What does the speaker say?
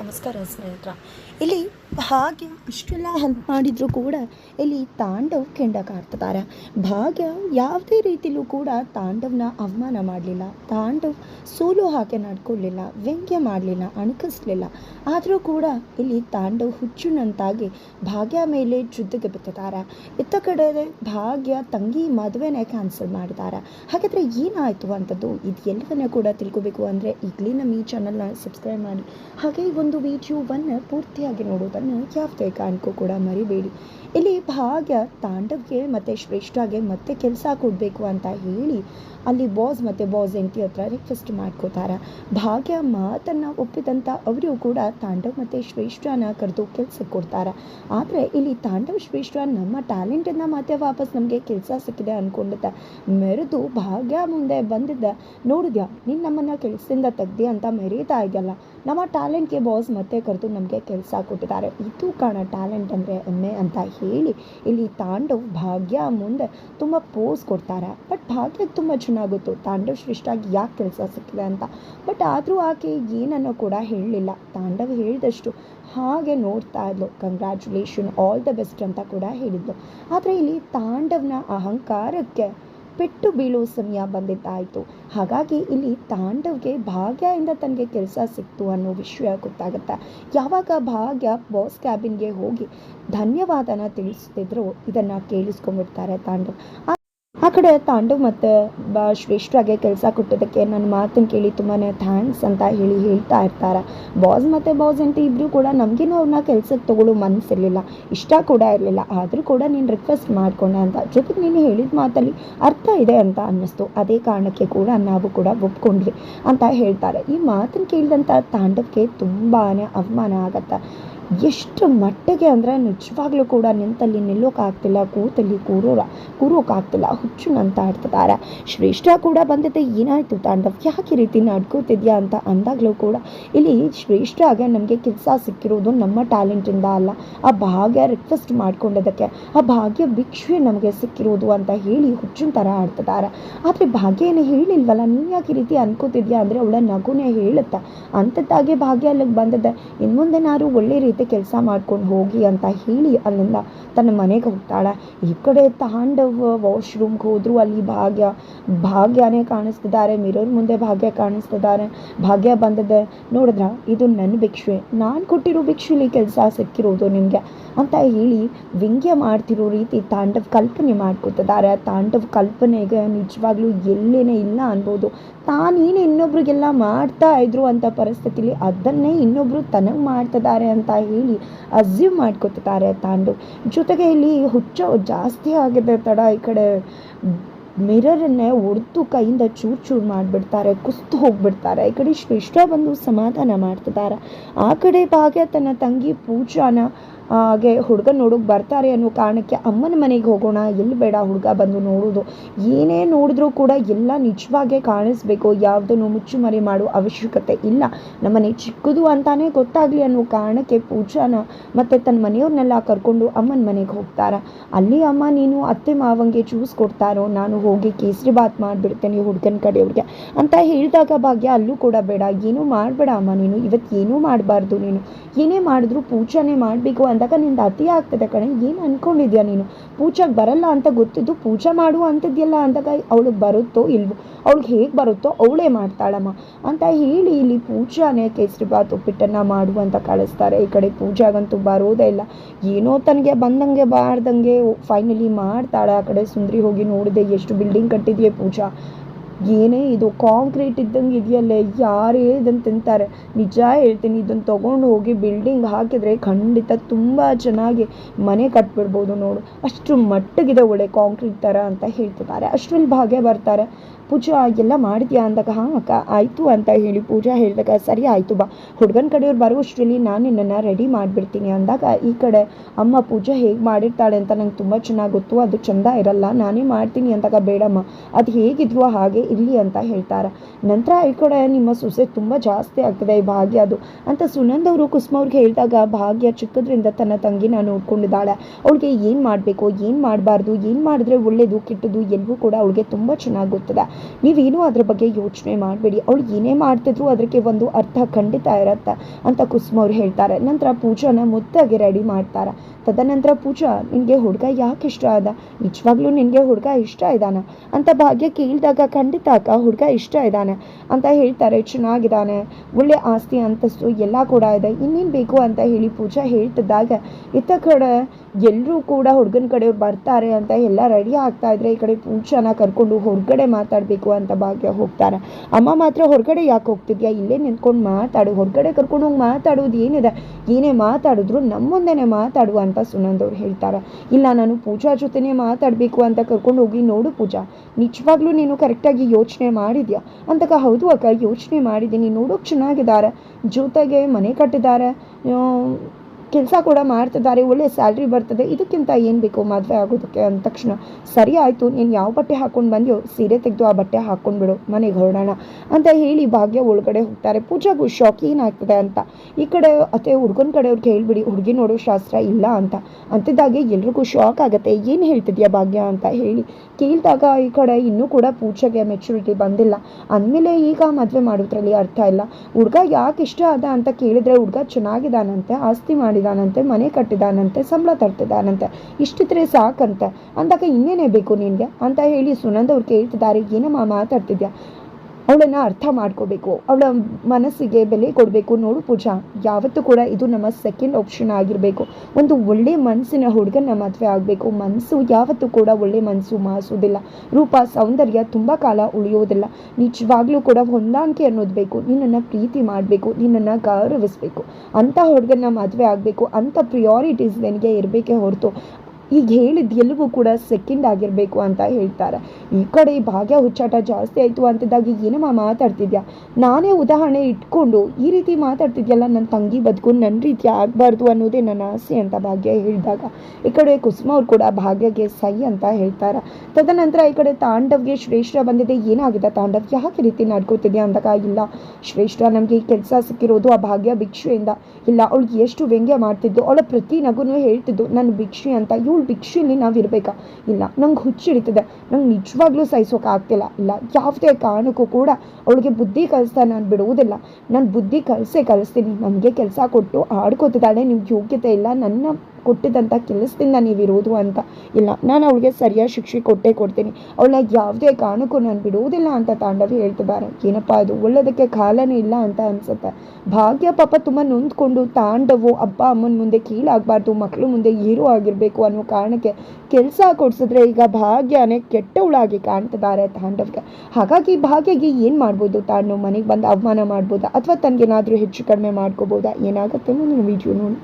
ನಮಸ್ಕಾರ ಸ್ನೇಹಿತರ. ಇಲ್ಲಿ ಭಾಗ್ಯ ಇಷ್ಟೆಲ್ಲ ಹೆಲ್ಪ್ ಮಾಡಿದರೂ ಕೂಡ ಇಲ್ಲಿ ತಾಂಡವ್ ಕೆಂಡ ಕಾಡ್ತದಾರ ಭಾಗ್ಯ ಯಾವುದೇ ರೀತಿಲೂ ಕೂಡ ತಾಂಡವ್ನ ಅವಮಾನ ಮಾಡಲಿಲ್ಲ. ತಾಂಡವ್ ಸೋಲು ಹಾಕಿ ನಡ್ಕೊಳ್ಳಿಲ್ಲ, ವ್ಯಂಗ್ಯ ಮಾಡಲಿಲ್ಲ, ಅಣಕಿಸ್ಲಿಲ್ಲ. ಆದರೂ ಕೂಡ ಇಲ್ಲಿ ತಾಂಡವ್ ಹುಚ್ಚುನಂತಾಗಿ ಭಾಗ್ಯ ಮೇಲೆ ಜುದ್ದಿಗೆ ಬಿತ್ತಿದ್ದಾರೆ. ಇತ್ತ ಕಡೆ ಭಾಗ್ಯ ತಂಗಿ ಮದುವೆನೇ ಕ್ಯಾನ್ಸಲ್ ಮಾಡಿದ್ದಾರೆ. ಹಾಗಾದರೆ ಏನಾಯಿತು ಅಂಥದ್ದು ಇದು ಎಲ್ಲವನ್ನ ಕೂಡ ತಿಳ್ಕೊಬೇಕು ಅಂದರೆ ಈಗಲೇ ನಮ್ಮ ಈ ಚಾನಲ್ನ ಸಬ್ಸ್ಕ್ರೈಬ್ ಮಾಡಿ. ಹಾಗೆ ಒಂದು ವಿಡಿಯೋವನ್ನು ಪೂರ್ತಿಯಾಗಿ ನೋಡೋದನ್ನು ಯಾವುದೇ ಕಾರಣಕ್ಕೂ ಕೂಡ ಮರಿಬೇಡಿ. ಇಲ್ಲಿ ಭಾಗ್ಯ, ತಾಂಡವ್ಗೆ ಮತ್ತು ಶ್ರೇಷ್ಠಾಗೆ ಮತ್ತೆ ಕೆಲಸ ಕೊಡಬೇಕು ಅಂತ ಹೇಳಿ ಅಲ್ಲಿ ಬಾಸ್ ಮತ್ತು ಬಾಸ್ ಎಂಟಿ ಹತ್ರ ರಿಕ್ವೆಸ್ಟ್ ಮಾಡ್ಕೋತಾರೆ. ಭಾಗ್ಯ ಮಾತನ್ನು ಒಪ್ಪಿದಂಥ ಅವರು ಕೂಡ ತಾಂಡವ್ ಮತ್ತು ಶ್ರೇಷ್ಠನ ಕರೆದು ಕೆಲಸಕ್ಕೆ ಕೊಡ್ತಾರೆ. ಆದರೆ ಇಲ್ಲಿ ತಾಂಡವ್, ಶ್ರೇಷ್ಠ ನಮ್ಮ ಟ್ಯಾಲೆಂಟನ್ನು ಮತ್ತೆ ವಾಪಸ್ ನಮಗೆ ಕೆಲಸ ಸಿಕ್ಕಿದೆ ಅಂದ್ಕೊಂಡಿದ್ದ ಮೆರೆದು ಭಾಗ್ಯ ಮುಂದೆ ಬಂದಿದ್ದ, ನೋಡಿದ್ಯಾ, ನೀನು ನಮ್ಮನ್ನು ಕೆಲಸದಿಂದ ತೆಗ್ದಿ ಅಂತ ಮೆರೀತಾ ಇದೆಯಲ್ಲ, ನಮ್ಮ ಟ್ಯಾಲೆಂಟ್ಗೆ ಬಾಸ್ ಮತ್ತೆ ಕರೆದು ನಮಗೆ ಕೆಲಸ ಕೊಟ್ಟಿದ್ದಾರೆ. ಇದು ಕಾಣ ಟ್ಯಾಲೆಂಟ್ ಅಂದರೆ ಎಮ್ಮೆ ಅಂತ ಹೇಳಿ ಇಲ್ಲಿ ತಾಂಡವ್ ಭಾಗ್ಯ ಮುಂದೆ ತುಂಬ ಪೋಸ್ ಕೊಡ್ತಾರೆ. ಬಟ್ ಭಾಗ್ಯ ತುಂಬ ಚೆನ್ನಾಗಿತ್ತು. ತಾಂಡವ್ ಶ್ರೇಷ್ಠಾಗಿ ಯಾಕೆ ಕೆಲಸ ಸಿಕ್ಕಿದೆ ಅಂತ. ಬಟ್ ಆದರೂ ಆಕೆ ಏನನ್ನೋ ಕೂಡ ಹೇಳಲಿಲ್ಲ. ತಾಂಡವ್ ಹೇಳಿದಷ್ಟು ಹಾಗೆ ನೋಡ್ತಾ ಇದ್ಲು. ಕಂಗ್ರ್ಯಾಚುಲೇಷನ್ ಆಲ್ ದ ಬೆಸ್ಟ್ ಅಂತ ಕೂಡ ಹೇಳಿದ್ಲು. ಆದರೆ ಇಲ್ಲಿ ತಾಂಡವ್ನ ಅಹಂಕಾರಕ್ಕೆ ಪೆಟ್ಟು ಬೀಳುವ ಸಮಯ ಬಂದಿದ್ದಾಯಿತು. ಹಾಗಾಗಿ ಇಲ್ಲಿ ತಾಂಡವ್ಗೆ ಭಾಗ್ಯದಿಂದ ತನಗೆ ಕೆಲಸ ಸಿಕ್ತು ಅನ್ನೋ ವಿಷಯ ಗೊತ್ತಾಗುತ್ತೆ? ಯಾವಾಗ ಭಾಗ್ಯ ಬಾಸ್ ಕ್ಯಾಬಿನ್ಗೆ ಹೋಗಿ ಧನ್ಯವಾದನ ತಿಳಿಸ್ತಿದ್ರು ಇದನ್ನು ಕೇಳಿಸ್ಕೊಂಡ್ಬಿಡ್ತಾರೆ ತಾಂಡವ್. ಆ- ಕಡೆ ತಾಂಡವ್ ಮತ್ತು ಬ ಶ್ರೇಷ್ಠವಾಗಿ ಕೆಲಸ ಕೊಟ್ಟಿದ್ದಕ್ಕೆ ನನ್ನ ಮಾತನ್ನು ಕೇಳಿ ತುಂಬಾ ಥ್ಯಾಂಕ್ಸ್ ಅಂತ ಹೇಳಿ ಹೇಳ್ತಾ ಇರ್ತಾರೆ. ಬಾಸ್ ಮತ್ತು ಬಾಸ್ ಅಂತ ಇಬ್ಬರು ಕೂಡ ನಮಗೇನು ಅವ್ರನ್ನ ಕೆಲಸಕ್ಕೆ ತಗೊಳ್ಳೋ ಮನಸ್ಸಿರಲಿಲ್ಲ ಇಷ್ಟ ಕೂಡ ಇರಲಿಲ್ಲ. ಆದರೂ ಕೂಡ ನೀನು ರಿಕ್ವೆಸ್ಟ್ ಮಾಡಿಕೊಂಡೆ ಅಂತ. ಜೊತೆಗೆ ನೀನು ಹೇಳಿದ ಮಾತಲ್ಲಿ ಅರ್ಥ ಇದೆ ಅಂತ ಅನ್ನಿಸ್ತು. ಅದೇ ಕಾರಣಕ್ಕೆ ಕೂಡ ನಾವು ಕೂಡ ಒಪ್ಕೊಂಡ್ವಿ ಅಂತ ಹೇಳ್ತಾರೆ. ಈ ಮಾತನ್ನು ಕೇಳಿದಂಥ ತಾಂಡವಕ್ಕೆ ತುಂಬಾ ಅವಮಾನ ಆಗತ್ತೆ. ಎಷ್ಟು ಮಟ್ಟಿಗೆ ಅಂದರೆ ನಿಜವಾಗ್ಲೂ ಕೂಡ ನಿಂತಲ್ಲಿ ನಿಲ್ಲೋಕ್ಕಾಗ್ತಿಲ್ಲ ಕೂತಲ್ಲಿ ಕೂರೋ ಕೂರೋಕ್ಕಾಗ್ತಿಲ್ಲ ಹುಚ್ಚುನಂತ ಆಡ್ತಿದ್ದಾರೆ ಶ್ರೇಷ್ಠ ಕೂಡ ಬಂದಿದ್ದೆ ಏನಾಯಿತು ತಾಂಡವ್? ಯಾಕೆ ರೀತಿ ನಡ್ಕೋತಿದ್ಯಾ ಅಂತ ಅಂದಾಗಲೂ ಕೂಡ ಇಲ್ಲಿ ಶ್ರೇಷ್ಠ ಆಗ ನಮಗೆ ಕೆಲಸ ಸಿಕ್ಕಿರೋದು ನಮ್ಮ ಟ್ಯಾಲೆಂಟಿಂದ ಅಲ್ಲ. ಆ ಭಾಗ್ಯ ರಿಕ್ವೆಸ್ಟ್ ಮಾಡ್ಕೊಂಡಿದ್ದಕ್ಕೆ, ಆ ಭಾಗ್ಯ ಭಿಕ್ಷೆ ನಮಗೆ ಸಿಕ್ಕಿರೋದು ಅಂತ ಹೇಳಿ ಹುಚ್ಚಿನ ಥರ ಆಡ್ತಿದ್ದಾರೆ ಆದರೆ ಭಾಗ್ಯ ಏನು ಹೇಳಿಲ್ವಲ್ಲ, ನೀನು ಯಾಕೆ ರೀತಿ ಅನ್ಕೋತಿದ್ಯಾ ಅಂದರೆ ಅವಳ ನಗುನೇ ಹೇಳುತ್ತಾ. ಅಂಥದ್ದಾಗೆ ಭಾಗ್ಯ ಅಲ್ಲಿಗೆ ಬಂದಿದ್ದೆ ಇನ್ನು ಮುಂದೆ ನಾನು ಒಳ್ಳೆ ರೀತಿ ಕೆಲಸ ಮಾಡ್ಕೊಂಡು ಹೋಗಿ ಅಂತ ಹೇಳಿ ಅಲ್ಲಿಂದ ತನ್ನ ಮನೆಗೆ ಹೋಗ್ತಾಳೆ. ಈ ಕಡೆ ತಾಂಡವ್ ವಾಶ್ರೂಮ್ಗೆ ಹೋದರೂ, ಅಲ್ಲಿ ಭಾಗ್ಯ, ಭಾಗ್ಯನೇ ಕಾಣಿಸ್ತಿದ್ದಾರೆ. ಮಿರರ್ ಮುಂದೆ ಭಾಗ್ಯ ಕಾಣಿಸ್ತಿದ್ದಾರೆ. ಭಾಗ್ಯ ಬಂದಿದೆ. ನೋಡಿದ್ರ, ಇದು ನನ್ನ ಭಿಕ್ಷೆ. ನಾನು ಕೊಟ್ಟಿರೋ ಭಿಕ್ಷೆಲಿ ಕೆಲಸ ಸಿಕ್ಕಿರೋದು ನಿಮಗೆ ಅಂತ ಹೇಳಿ ವ್ಯಂಗ್ಯ ಮಾಡ್ತಿರೋ ರೀತಿ ತಾಂಡವ್ ಕಲ್ಪನೆ ಮಾಡ್ಕೊತಿದ್ದಾರೆ. ತಾಂಡವ್ ಕಲ್ಪನೆಗೆ ನಿಜವಾಗ್ಲೂ ಎಲ್ಲೇನೇ ಇಲ್ಲ ಅನ್ಬೋದು. ತಾನೇನು ಇನ್ನೊಬ್ರಿಗೆಲ್ಲ ಮಾಡ್ತಾ ಇದ್ರು ಅಂತ ಪರಿಸ್ಥಿತಿಲಿ ಅದನ್ನೇ ಇನ್ನೊಬ್ರು ತನಗೆ ಮಾಡ್ತಿದ್ದಾರೆ ಅಂತ ಹೇಳಿ ಅಸ್ಯೂಮ್ ಮಾಡ್ಕೊತಿದ್ದಾರೆ ತಾಂಡು. ಜೊತೆಗೆ ಇಲ್ಲಿ ಹುಚ್ಚ ಜಾಸ್ತಿ ಆಗಿದೆ ತಡ ಈ ಕಡೆ. ಮಿರರನ್ನೇ ಒಡೆದು ಕೈಯಿಂದ ಚೂರು ಚೂರು ಮಾಡಿಬಿಡ್ತಾರೆ, ಕುಸ್ತು ಹೋಗ್ಬಿಡ್ತಾರೆ. ಈ ಕಡೆ ಶ್ರೇಷ್ಠ ಬಂದು ಸಮಾಧಾನ ಮಾಡ್ತಿದ್ದಾರೆ. ಆ ಕಡೆ ಭಾಗ್ಯ ತನ್ನ ತಂಗಿ ಪೂಜಾನ ಹಾಗೆ ಹುಡುಗ ನೋಡೋಕೆ ಬರ್ತಾರೆ ಅನ್ನೋ ಕಾರಣಕ್ಕೆ ಅಮ್ಮನ ಮನೆಗೆ ಹೋಗೋಣ, ಎಲ್ಲಿ ಬೇಡ ಹುಡುಗ ಬಂದು ನೋಡೋದು. ಏನೇ ನೋಡಿದ್ರೂ ಕೂಡ ಎಲ್ಲ ನಿಜವಾಗೇ ಕಾಣಿಸ್ಬೇಕು, ಯಾವುದನ್ನು ಮುಚ್ಚುಮರೆ ಮಾಡೋ ಅವಶ್ಯಕತೆ ಇಲ್ಲ. ನಮ್ಮನೆ ಚಿಕ್ಕದು ಅಂತಾನೆ ಗೊತ್ತಾಗಲಿ ಅನ್ನೋ ಕಾರಣಕ್ಕೆ ಪೂಜಾನ ಮತ್ತು ತನ್ನ ಮನೆಯವ್ರನ್ನೆಲ್ಲ ಕರ್ಕೊಂಡು ಅಮ್ಮನ ಮನೆಗೆ ಹೋಗ್ತಾರೆ. ಅಲ್ಲಿ ಅಮ್ಮ, ನೀನು ಅತ್ತೆ ಮಾವಂಗೆ ಚೂಸ್ ಕೊಡ್ತಾರೋ, ನಾನು ಹೋಗಿ ಕೇಸರಿ ಬಾತ್ ಮಾಡಿಬಿಡ್ತೇನೆ ಹುಡುಗನ ಕಡೆಯವ್ರಿಗೆ ಅಂತ ಹೇಳಿದಾಗ ಭಾಗ್ಯ ಅಲ್ಲೂ ಕೂಡ ಬೇಡ, ಏನೂ ಮಾಡಬೇಡ ಅಮ್ಮ ನೀನು, ಇವತ್ತು ಏನೂ ಮಾಡಬಾರ್ದು ನೀನು. ಏನೇ ಮಾಡಿದ್ರು ಪೂಜಾನೇ ಮಾಡಬೇಕು ಅಂದಾಗ ನಿಂದ ಅತಿ ಆಗ್ತದೆ ಕಣೆ. ಏನು ಅನ್ಕೊಂಡಿದ್ಯಾ ನೀನು? ಪೂಜಾಗೆ ಬರಲ್ಲ ಅಂತ ಗೊತ್ತಿದ್ದು ಪೂಜೆ ಮಾಡು ಅಂತಿದ್ಯಲ್ಲ ಅಂದಾಗ ಅವಳಿಗೆ ಬರುತ್ತೋ ಇಲ್ವೋ? ಅವಳಿಗೆ ಹೇಗೆ ಬರುತ್ತೋ ಅವಳೇ ಮಾಡ್ತಾಳಮ್ಮ. ಅಂತ ಹೇಳಿ ಇಲ್ಲಿ ಪೂಜಾನೇ ಕೇಸರಿ ಬಾತ್ ಉಪ್ಪಿಟ್ಟನ್ನು ಮಾಡು ಅಂತ ಕಳಿಸ್ತಾರೆ. ಈ ಕಡೆ ಪೂಜಾಗಂತೂ ಬರೋದೇ ಇಲ್ಲ. ಏನೋ ತನಗೆ ಬಂದಂಗೆ ಬಾರ್ದಂಗೆ ಫೈನಲಿ ಮಾಡ್ತಾಳೆ. ಆ ಕಡೆ ಸುಂದ್ರಿ ಹೋಗಿ ನೋಡಿದೆ. ಎಷ್ಟು ಬಿಲ್ಡಿಂಗ್ ಕಟ್ಟಿದೆಯೇ ಪೂಜಾ? ಏನೇ ಇದು ಕಾಂಕ್ರೀಟ್ ಇದ್ದಂಗೆ ಇದೆಯಲ್ಲ, ಯಾರೇ ಇದನ್ನು ತಿಂತಾರೆ. ನಿಜ ಹೇಳ್ತೀನಿ ಇದನ್ನು ತೊಗೊಂಡು ಹೋಗಿ ಬಿಲ್ಡಿಂಗ್ ಹಾಕಿದರೆ ಖಂಡಿತ ತುಂಬ ಚೆನ್ನಾಗಿ ಮನೆ ಕಟ್ಬಿಡ್ಬೋದು ನೋಡು. ಅಷ್ಟು ಮಟ್ಟಗಿದೆ ಒಳ್ಳೆ ಕಾಂಕ್ರೀಟ್ ಥರ ಅಂತ ಹೇಳ್ತಿದ್ದಾರೆ. ಅಷ್ಟರಲ್ಲಿ ಭಾಗ್ಯ ಬರ್ತಾರೆ. ಪೂಜಾ, ಎಲ್ಲ ಮಾಡಿದ್ಯಾ? ಅಂದಾಗ, ಹಾಂ, ಅಕ್ಕ, ಆಯಿತು ಅಂತ ಹೇಳಿ ಪೂಜಾ ಹೇಳಿದಾಗ, ಸರಿ, ಆಯಿತು ಬಾ, ಹುಡುಗನ ಕಡೆಯವ್ರು ಬರುವಷ್ಟರಲ್ಲಿ ನಾನು ನಿನ್ನನ್ನು ರೆಡಿ ಮಾಡಿಬಿಡ್ತೀನಿ ಅಂದಾಗ, ಈ ಕಡೆ ಅಮ್ಮ, ಪೂಜಾ ಹೇಗೆ ಮಾಡಿರ್ತಾಳೆ ಅಂತ ನಂಗೆ ತುಂಬ ಚೆನ್ನಾಗಿ ಗೊತ್ತು, ಅದು ಚೆಂದ ಇರಲ್ಲ, ನಾನೇ ಮಾಡ್ತೀನಿ ಅಂದಾಗ, ಬೇಡಮ್ಮ, ಅದು ಹೇಗಿದ್ವು ಹಾಗೆ ಇರಲಿ ಅಂತ ಹೇಳ್ತಾರೆ. ನಂತರ ಈ ಕಡೆ ನಿಮ್ಮ ಸೊಸೆ ತುಂಬ ಜಾಸ್ತಿ ಆಗ್ತದೆ, ಈ ಭಾಗ್ಯ ಅದು. ಅಂತ ಸುನಂದ್ ಅವರು ಕುಸುಮ ಅವ್ರಿಗೆ ಹೇಳಿದಾಗ, ಭಾಗ್ಯ ಚಿಕ್ಕದ್ರಿಂದ ತನ್ನ ತಂಗಿನ ನೋಡ್ಕೊಂಡಿದ್ದಾಳೆ. ಅವಳಿಗೆ ಏನು ಮಾಡಬೇಕು, ಏನು ಮಾಡಬಾರ್ದು, ಏನು ಮಾಡಿದ್ರೆ ಒಳ್ಳೆಯದು ಕೆಟ್ಟದು ಎಲ್ಲವೂ ಕೂಡ ಅವಳಿಗೆ ತುಂಬ ಚೆನ್ನಾಗಿ ಗೊತ್ತಿದೆ. ನೀವೇನೂ ಅದ್ರ ಬಗ್ಗೆ ಯೋಚನೆ ಮಾಡಬೇಡಿ. ಅವಳು ಏನೇ ಮಾಡ್ತಿದ್ರು ಅದಕ್ಕೆ ಒಂದು ಅರ್ಥ ಖಂಡಿತ ಇರುತ್ತೆ ಅಂತ ಕುಸುಮ ಅವ್ರು ಹೇಳ್ತಾರೆ. ನಂತರ ಪೂಜಾನ ಮುದ್ದಾಗಿ ರೆಡಿ ಮಾಡ್ತಾರೆ. ತದನಂತರ ಪೂಜಾ, ನಿನಗೆ ಹುಡುಗ ಯಾಕೆ ಇಷ್ಟ ಆದ ನಿಜವಾಗ್ಲೂ ನಿನಗೆ ಹುಡುಗ ಇಷ್ಟ ಇದ್ದಾನ ಅಂತ ಭಾಗ್ಯ ಕೇಳಿದಾಗ, ಖಂಡಿತ ಅಕ್ಕ, ಹುಡುಗ ಇಷ್ಟ ಇದ್ದಾನೆ ಅಂತ ಹೇಳ್ತಾರೆ. ಚೆನ್ನಾಗಿದ್ದಾನೆ ಒಳ್ಳೆ ಆಸ್ತಿ ಅಂತಸ್ತು ಎಲ್ಲ ಕೂಡ ಇದೆ. ಇನ್ನೇನು ಬೇಕು? ಅಂತ ಹೇಳಿ ಪೂಜಾ ಹೇಳ್ತಿದ್ದಾಗ, ಇತ್ತ ಕಡೆ ಎಲ್ಲರೂ ಕೂಡ ಹುಡುಗನ ಕಡೆ ಬರ್ತಾರೆ ಅಂತ ಎಲ್ಲ ರೆಡಿ ಆಗ್ತಾ ಇದ್ರೆ, ಈ ಕಡೆ ಪೂಜಾನ ಕರ್ಕೊಂಡು ಹೊರಗಡೆ ಮಾತಾಡಬೇಕು. ಅಂತ ಭಾಗ್ಯ ಹೋಗ್ತಾರೆ. ಅಮ್ಮ ಮಾತ್ರ ಹೊರಗಡೆ ಯಾಕೆ ಹೋಗ್ತಿದ್ಯಾ? ಇಲ್ಲೇ ನಿಂತ್ಕೊಂಡು ಮಾತಾಡು. ಹೊರಗಡೆ ಕರ್ಕೊಂಡು ಹೋಗಿ ಮಾತಾಡೋದು ಏನಿದೆ? ಏನೇ ಮಾತಾಡಿದ್ರು ನಮ್ಮ ಮುಂದೆನೇ ಮಾತಾಡು ಅಂತ ಸುನಂದವ್ರು ಹೇಳ್ತಾರೆ. ಇಲ್ಲ, ನಾನು ಪೂಜಾ ಜೊತೆನೇ ಮಾತಾಡಬೇಕು ಅಂತ ಕರ್ಕೊಂಡು ಹೋಗಿ ನೋಡು ಪೂಜಾ. ನಿಜವಾಗ್ಲೂ ನೀನು ಕರೆಕ್ಟಾಗಿ ಯೋಚನೆ ಮಾಡಿದ್ಯಾ? ಅಂತಕ ಹೌದು ಅಕ್ಕ, ಯೋಚನೆ ಮಾಡಿದ್ದೀನಿ. ನೋಡೋಕೆ ಚೆನ್ನಾಗಿದ್ದಾರೆ. ಜೊತೆಗೆ ಮನೆ ಕಟ್ಟಿದ್ದಾರೆ. ಕೆಲಸ ಕೂಡ ಮಾಡ್ತಿದ್ದಾರೆ, ಒಳ್ಳೆ ಸ್ಯಾಲ್ರಿ ಬರ್ತದೆ, ಇದಕ್ಕಿಂತ ಏನು ಬೇಕು ಮದುವೆ ಆಗೋದಕ್ಕೆ ಅಂದ ತಕ್ಷಣ, ಸರಿ ಆಯಿತು, ನೀನು ಯಾವ ಬಟ್ಟೆ ಹಾಕ್ಕೊಂಡು ಬಂದ್ಯೋ, ಸೀರೆ ತೆಗೆದು ಆ ಬಟ್ಟೆ ಹಾಕ್ಕೊಂಡ್ಬಿಡು ಮನೆಗೆ ಹೊರಡೋಣ, ಅಂತ ಹೇಳಿ ಭಾಗ್ಯ ಒಳಗಡೆ ಹೋಗ್ತಾರೆ. ಪೂಜಾಗೂ ಶಾಕ್ ಏನಾಗ್ತದೆ ಅಂತ, ಈ ಕಡೆ ಅತ್ತೆ ಹುಡುಗನ ಕಡೆಯವ್ರಿಗೆ ಹೇಳ್ಬಿಡಿ, ಹುಡುಗಿ ನೋಡೋ ಶಾಸ್ತ್ರ ಇಲ್ಲ ಅಂತ. ಅಂತಿದ್ದಾಗೆ ಎಲ್ರಿಗೂ ಶಾಕ್ ಆಗುತ್ತೆ, ಏನು ಹೇಳ್ತಿದ್ಯಾ ಭಾಗ್ಯ? ಅಂತ ಹೇಳಿ ಕೇಳಿದಾಗ ಈ ಕಡೆ ಇನ್ನೂ ಕೂಡ ಪೂಜೆಗೆ ಮೆಚುರಿಟಿ ಬಂದಿಲ್ಲ. ಅಂದಮೇಲೆ ಈಗ ಮದುವೆ ಮಾಡೋದ್ರಲ್ಲಿ ಅರ್ಥ ಇಲ್ಲ. ಹುಡುಗ ಯಾಕೆ ಇಷ್ಟ ಅದ? ಅಂತ ಕೇಳಿದ್ರೆ, ಹುಡುಗ ಚೆನ್ನಾಗಿದ್ದಾನಂತೆ, ಆಸ್ತಿ ಮಾಡಿದಾನಂತೆ ಮನೆ ಕಟ್ಟಿದಾನಂತೆ, ಸಂಬಳ ತರ್ತಿದ್ದಾನಂತೆ ಇಷ್ಟಿದ್ರೆ ಸಾಕಂತೆ. ಅಂದಾಗ ಇನ್ನೇನೇ ಬೇಕು ನಿನಗೆ? ಅಂತ ಹೇಳಿ ಸುನಂದ್ ಅವ್ರು ಕೇಳ್ತಿದ್ದಾರೆ, ಏನಮ್ಮ ಮಾತಾಡ್ತಿದ್ಯಾ? ಅವಳನ್ನು ಅರ್ಥ ಮಾಡ್ಕೋಬೇಕು, ಅವಳ ಮನಸ್ಸಿಗೆ ಬೆಲೆ ಕೊಡಬೇಕು ನೋಡು ಪೂಜಾ. ಯಾವತ್ತೂ ಕೂಡ ಇದು ನಮ್ಮ ಸೆಕೆಂಡ್ ಆಪ್ಷನ್ ಆಗಿರಬೇಕು. ಒಂದು ಒಳ್ಳೆ ಮನಸ್ಸಿನ ಹುಡುಗನ ಮದುವೆ ಆಗಬೇಕು. ಮನಸ್ಸು ಯಾವತ್ತೂ ಕೂಡ ಒಳ್ಳೆ ಮನಸ್ಸು ಮಾಸೋದಿಲ್ಲ ರೂಪ, ಸೌಂದರ್ಯ ತುಂಬ ಕಾಲ ಉಳಿಯೋದಿಲ್ಲ ನಿಜವಾಗ್ಲೂ ಕೂಡ ಹೊಂದಾಣಿಕೆ ಅನ್ನೋದು ಬೇಕು. ನಿನ್ನನ್ನು ಪ್ರೀತಿ ಮಾಡಬೇಕು, ನಿನ್ನನ್ನು ಗೌರವಿಸಬೇಕು. ಅಂಥ ಹುಡುಗನ ಮದುವೆ ಆಗಬೇಕು. ಅಂಥ ಪ್ರಿಯಾರಿಟೀಸ್ ನಿನಗೆ ಇರಬೇಕೇ ಹೊರತು. ಈಗ ಹೇಳಿದ ಎಲ್ಲವೂ ಕೂಡ ಸೆಕೆಂಡ್ ಆಗಿರಬೇಕು ಅಂತ ಹೇಳ್ತಾರೆ. ಈ ಕಡೆ ಭಾಗ್ಯ ಹುಚ್ಚಾಟ ಜಾಸ್ತಿ ಆಯಿತು ಅಂತಿದ್ದಾಗ ಏನಮ್ಮ ಮಾತಾಡ್ತಿದ್ಯಾ? ನಾನೇ ಉದಾಹರಣೆ ಇಟ್ಕೊಂಡು ಈ ರೀತಿ ಮಾತಾಡ್ತಿದ್ಯಲ್ಲ ನನ್ನ ತಂಗಿ ಬದುಕು ನನ್ನ ರೀತಿ ಆಗಬಾರ್ದು ಅನ್ನೋದೇ ನನ್ನ ಆಸೆ ಅಂತ ಭಾಗ್ಯ ಹೇಳಿದಾಗ. ಈ ಕಡೆ ಕುಸುಮ ಅವ್ರು ಕೂಡ ಭಾಗ್ಯಗೆ ಸೈ ಅಂತ ಹೇಳ್ತಾರೆ. ತದನಂತರ ಈ ಕಡೆ ತಾಂಡವ್ಗೆ ಶ್ರೇಷ್ಠ ಬಂದಿದೆ. ಏನಾಗಿದೆ ತಾಂಡವ್? ಯಾಕೆ ರೀತಿ ನಡ್ಕೋತಿದ್ಯಾ ಅಂದಾಗ ಇಲ್ಲ. ಶ್ರೇಷ್ಠ ನಮಗೆ ಕೆಲಸ ಸಿಕ್ಕಿರೋದು ಆ ಭಾಗ್ಯ ಭಿಕ್ಷೆಯಿಂದ. ಇಲ್ಲ ಅವಳಿಗೆ ಎಷ್ಟು ವ್ಯಂಗ್ಯ ಮಾಡ್ತಿದ್ದು, ಅವಳ ಪ್ರತಿ ನಗುನು ಹೇಳ್ತಿದ್ದು ನನ್ನ ಭಿಕ್ಷೆ ಅಂತ. ಇವಳು ಭಿಕ್ಷೆಯಲ್ಲಿ ನಾವು ಇರಬೇಕಾ. ಇಲ್ಲ, ನಂಗೆ ಹುಚ್ಚಿಡಿತದೆ ನಂಗೆ ನಿಜವಾಗ್ಲೂ ಸಹಿಸೋಕೆ ಆಗ್ತಿಲ್ಲ. ಇಲ್ಲ, ಯಾವುದೇ ಕಾರಣಕ್ಕೂ ಕೂಡ ಅವಳಿಗೆ ಬುದ್ಧಿ ಕಲಿಸ್ತಾ ನಾನು ಬಿಡುವುದಿಲ್ಲ. ನಾನು ಬುದ್ಧಿ ಕಲಿಸೇ ಕಲಿಸ್ತೀನಿ. ನನಗೆ ಕೆಲಸ ಕೊಟ್ಟು ಆಡ್ಕೋತಿದ್ದಾಳೆ, ನಿಮ್ಗೆ ಯೋಗ್ಯತೆ ಇಲ್ಲ. ನನ್ನ ಕೊಟ್ಟಿದ್ದಂಥ ಕೆಲಸದಿಂದ ನೀವಿರೋದು ಅಂತ. ಇಲ್ಲ, ನಾನು ಅವಳಿಗೆ ಸರಿಯಾದ ಶಿಕ್ಷೆ ಕೊಟ್ಟೇ ಕೊಡ್ತೀನಿ. ಅವಳ ಯಾವುದೇ ಕಾರಣಕ್ಕೂ ನಾನು ಬಿಡುವುದಿಲ್ಲ ಅಂತ ತಾಂಡವಿ ಹೇಳ್ತಿದ್ದಾರೆ. ಏನಪ್ಪ ಅದು ಒಳ್ಳೆದಕ್ಕೆ ಕಾಲನೇ ಇಲ್ಲ ಅಂತ ಅನ್ಸುತ್ತೆ. ಭಾಗ್ಯ ಪಾಪ ತುಂಬ ನೊಂದ್ಕೊಂಡು ತಾಂಡವು ಅಪ್ಪ, ಅಮ್ಮನ ಮುಂದೆ ಕೀಳಾಗಬಾರ್ದು ಮಕ್ಕಳು ಮುಂದೆ ಏರು ಆಗಿರಬೇಕು ಅನ್ನೋ ಕಾರಣಕ್ಕೆ ಕೆಲಸ ಕೊಡಿಸಿದ್ರೆ ಈಗ ಭಾಗ್ಯನೇ ಕೆಟ್ಟವಳಾಗಿ ಕಾಣ್ತಿದ್ದಾರೆ ತಾಂಡವ್ಗೆ. ಹಾಗಾಗಿ ಭಾಗ್ಯಗೆ ಏನು ಮಾಡ್ಬೋದು? ತಾಂಡವ್ ಮನೆಗೆ ಬಂದು ಅವಮಾನ ಮಾಡ್ಬೋದಾ? ಅಥವಾ ತನಗೇನಾದರೂ ಹೆಚ್ಚು ಕಡಿಮೆ ಮಾಡ್ಕೋಬೋದಾ? ಏನಾಗುತ್ತೆ ಮುಂದಿನ ವಿಡಿಯೋ ನೋಡಿ.